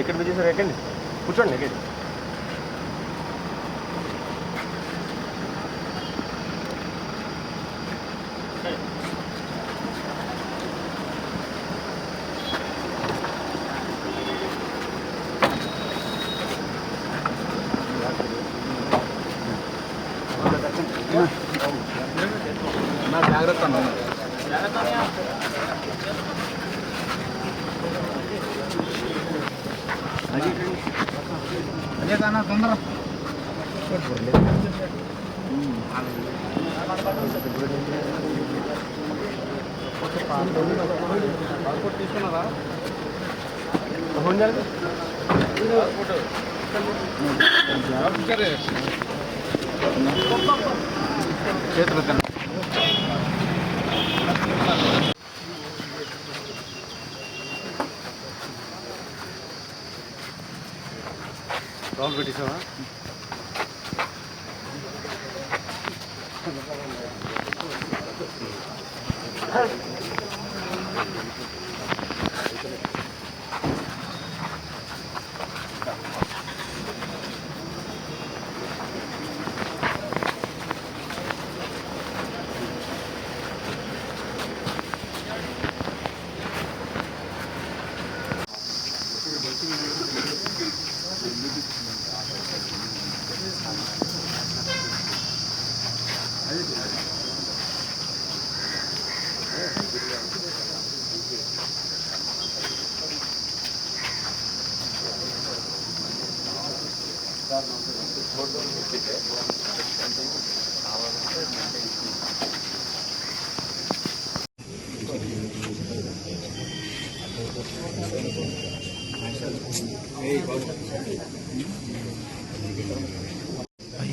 ఇక్కడ బిజీ ఎక్కండి. కూర్చోండి ఎక్కండి. నా జాగ్రత్త అన్నా. అదే కానా తొందర తీసుకున్నారా ఫోన్ చేయాలి round ready sir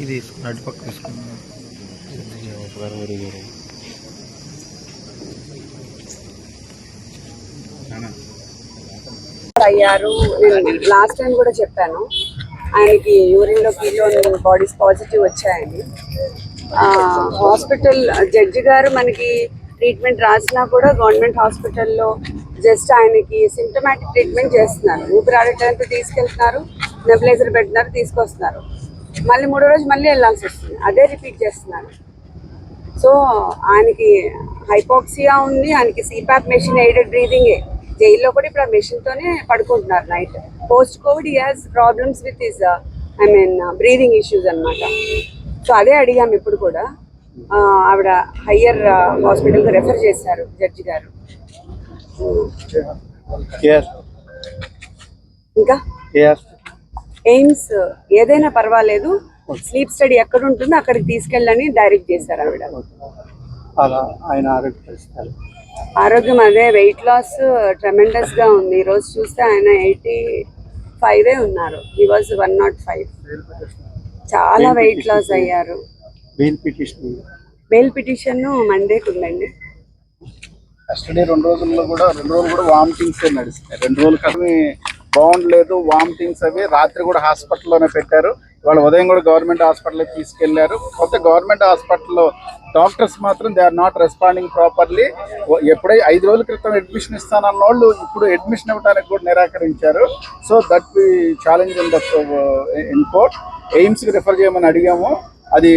ఇది నడు పక్క తీసుకున్నాను అయ్యారు. నేను లాస్ట్ టైం కూడా చెప్పాను. ఆయనకి యూరిన్లో లో కిలో బాడీస్ పాజిటివ్ వచ్చాయని. హాస్పిటల్ జడ్జి గారు మనకి ట్రీట్మెంట్ రాసినా కూడా గవర్నమెంట్ హాస్పిటల్లో జస్ట్ ఆయనకి సిమ్టమాటిక్ ట్రీట్మెంట్ చేస్తున్నారు. ఊపిరాడటానికి తీసుకెళ్తున్నారు నెబులైజర్ పెట్టినారు తీసుకొస్తున్నారు. మళ్ళీ మూడో రోజు మళ్ళీ వెళ్ళాల్సి వస్తుంది. అదే రిపీట్ చేస్తున్నారు. సో ఆయనకి హైపాక్సియా ఉంది ఆయనకి సిపాప్ మెషిన్ ఎయిడెడ్ బ్రీదింగే జైల్లో కూడా ఇప్పుడు ఆ మెషిన్ తోనే పడుకుంటున్నారు night. Post covid has problems with his I mean breathing issues అన్నమాట. సో అదే అడిగాము ఇప్పుడు కూడా. ఆవిడ హయ్యర్ హాస్పిటల్కి రెఫర్ చేశారు జడ్జి గారు. ఇంకా? ఎయిమ్స్ ఏదైనా పర్వాలేదు. స్లీప్ స్టడీ ఎక్కడ ఉంటుందో అక్కడికి తీసుకెళ్ళని డైరెక్ట్ చేశారు ఆవిడ. అలా ఆయన ఆరోగ్య ఆరోగ్యం అదే వెయిట్ లాస్ ట్రెమెండస్గా ఉంది. ఈ రోజు చూస్తే ఆయన ఎయిటీ ఫైవ్ ఉన్నారు. ఈ వాజ్ వన్ నాట్ ఫైవ్ చాలా వెయిట్ లాస్ అయ్యారు. బెయిల్ పిటిషన్ బెయిల్ పిటిషన్ మండేకి ఉందండి. కస్టడీ రెండు రోజుల్లో కూడా రెండు రోజులు కూడా వామిటింగ్స్ నడుస్తాయి రెండు రోజులు కానీ బాగుండలేదు వామిటింగ్స్ అవి. రాత్రి కూడా హాస్పిటల్లోనే పెట్టారు. వాళ్ళు ఉదయం కూడా గవర్నమెంట్ హాస్పిటల్కి తీసుకెళ్ళారు. కొత్త గవర్నమెంట్ హాస్పిటల్లో డాక్టర్స్ మాత్రం they are not responding properly. ఎప్పుడై ఐదు రోజుల క్రితం అడ్మిషన్ ఇస్తానన్న వాళ్ళు ఇప్పుడు అడ్మిషన్ ఇవ్వడానికి కూడా నిరాకరించారు. So that we challenge in the in court. ఎయిమ్స్కి refer చేయమని అడిగాము. అది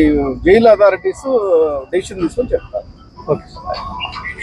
జైలు అథారిటీస్ డెసిషన్ తీసుకొని చెప్తారు. ఓకే